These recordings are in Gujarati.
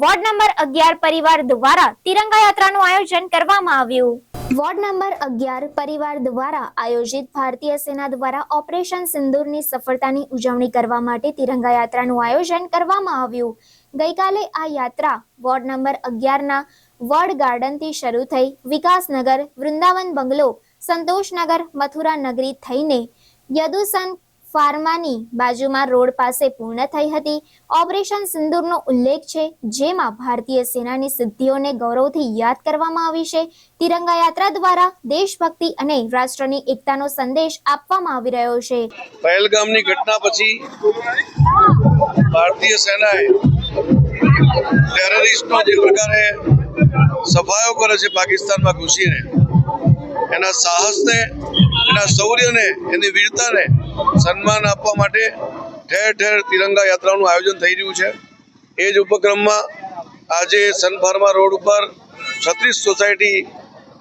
વોર્ડ નંબર અગિયાર પરિવાર દ્વારા તિરંગા યાત્રાનું આયોજન કરવામાં આવ્યું. વોર્ડ નંબર અગિયાર પરિવાર દ્વારા આયોજિત ભારતીય સેના દ્વારા ઓપરેશન સિંદૂરની સફળતાની ઉજવણી કરવા માટે તિરંગા યાત્રાનું આયોજન કરવામાં આવ્યું. ગઈકાલે આ યાત્રા વોર્ડ નંબર અગિયારના વોર્ડ ગાર્ડનથી શરૂ થઈ વિકાસનગર, વૃંદાવન બંગલો, સંતોષનગર, મથુરા નગરી થઈને યદુસન ફાર્માની બાજુમાં રોડ પાસે પૂર્ણ થઈ હતી. ઓપરેશન સિંદૂરનો ઉલ્લેખ છે, જેમાં ભારતીય સેનાની સિદ્ધિઓને ગૌરવથી યાદ કરવામાં આવી છે. તિરંગા યાત્રા દ્વારા દેશભક્તિ અને રાષ્ટ્રની એકતાનો સંદેશ આપવામાં આવી રહ્યો છે. પહેલગામની ઘટના પછી ભારતીય સેનાએ ટેરરિસ્ટનો જે પ્રકારે સફાયો કરે છે પાકિસ્તાનમાં ઘૂસીને, એના સાહસને, એના શૌર્યને, એની વીરતાને સન્માન આપવા માટે ઠેર ઠેર તિરંગા યાત્રાનું આયોજન થઈ રહ્યું છે. એ જ ઉપક્રમમાં આજે સન ફાર્મા રોડ ઉપર છત્રીસ સોસાયટી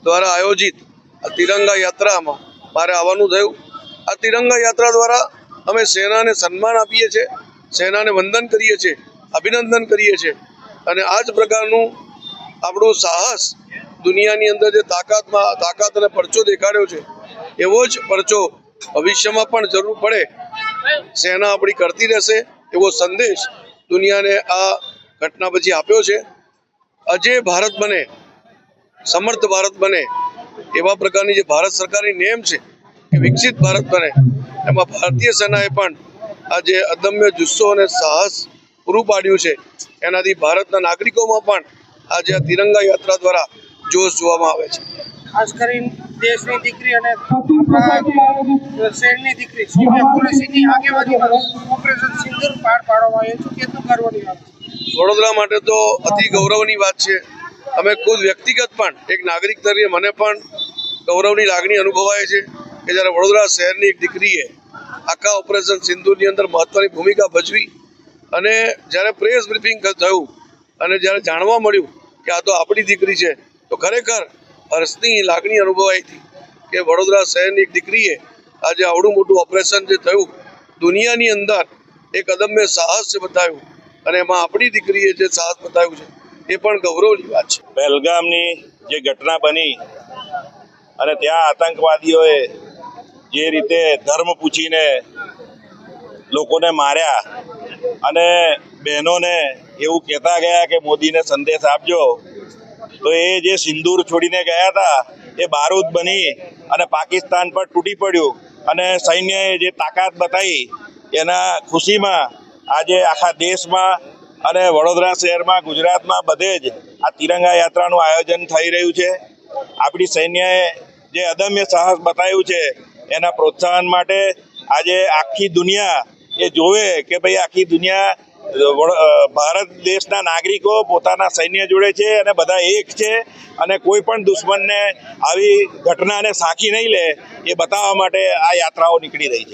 દ્વારા આયોજિત આ તિરંગા યાત્રામાં મારે આવવાનું થયું. આ તિરંગા યાત્રા દ્વારા અમે સેનાને સન્માન આપીએ છીએ, સેનાને વંદન કરીએ છીએ, અભિનંદન કરીએ છીએ. અને આ જ પ્રકારનું આપણું સાહસ દુનિયાની અંદર જે તાકાતમાં તાકાત અને પરચો દેખાડ્યો છે, એવો જ પરચો ભવિષ્યમાં પણ જરૂર પડે. સેના આપણી કરતી રહેશે એવો સંદેશ દુનિયાને આ ઘટના પછી આપ્યો છે. અજે ભારત બને, સમર્થ ભારત બને, એવા પ્રકારની જે ભારત સરકારની નેમ છે કે વિકસિત ભારત બને. એમાં ભારતીય સેનાએ પણ આ જે અદમ્ય જુસ્સો અને સાહસ પૂરું પાડ્યું છે. એનાથી ભારતના નાગરિકોમાં પણ આજે આ તિરંગા યાત્રા દ્વારા જોશ જોવામાં આવે છે. ખાસ કરીને દેશની દીકરી અને શહેરની દીકરી સૌમ્ય કુરેશીની આગેવાનીમાં ઓપરેશન સિંદૂર પાર પાડવામાં આવ્યું છે. કેટલું ગર્વની વાત છે. વડોદરા માટે તો અતિ ગૌરવની વાત છે. અમે ખુદ વ્યક્તિગત પણ એક નાગરિક તરીકે મને પણ ગૌરવની લાગણી અનુભવાય છે કે જ્યારે વડોદરા શહેરની એક દીકરીએ આખા ઓપરેશન સિંધુની અંદર મહત્વની ભૂમિકા ભજવી અને જ્યારે પ્રેસ બ્રીફિંગ થયું અને જ્યારે જાણવા મળ્યું કે આ તો આપણી દીકરી છે તો ખરેખર હર્ષની લાગણી અનુભવાઈ હતી કે વડોદરા શહેરની એક દીકરીએ આજે આવડું મોટું ઓપરેશન જે થયું, દુનિયાની અંદર એક અદમ્ય સાહસ છે બતાવ્યું અને એમાં આપણી દીકરીએ જે સાહસ બતાવ્યું છે, એ પણ ગૌરવની વાત છે. પહેલગામની જે ઘટના બની અને ત્યાં આતંકવાદીઓએ જે રીતે ધર્મ પૂછીને લોકોને માર્યા અને બહેનોને એવું કહેતા ગયા કે મોદીને સંદેશ આપજો તો એ જે સિંદૂર છોડીને ગયા હતા, એ બારૂદ બની અને પાકિસ્તાન પર તૂટી પડ્યું. અને સૈન્યએ જે તાકાત બતાવી, એના ખુશીમાં આજે આખા દેશમાં અને વડોદરા શહેરમાં, ગુજરાતમાં બધે જ આ તિરંગા યાત્રાનું આયોજન થઈ રહ્યું છે. આપણી સૈન્યએ જે અદમ્ય સાહસ બતાવ્યું છે, એના પ્રોત્સાહન માટે આજે આખી દુનિયા એ જોવે કે ભાઈ આખી દુનિયા ભારત દેશના નાગરિકો પોતાના સૈન્ય જોડે છે અને બધા એક છે અને કોઈ પણ દુશ્મનને આવી ઘટનાને સાંકી નહીં લે એ બતાવવા માટે આ યાત્રાઓ નીકળી રહી છે.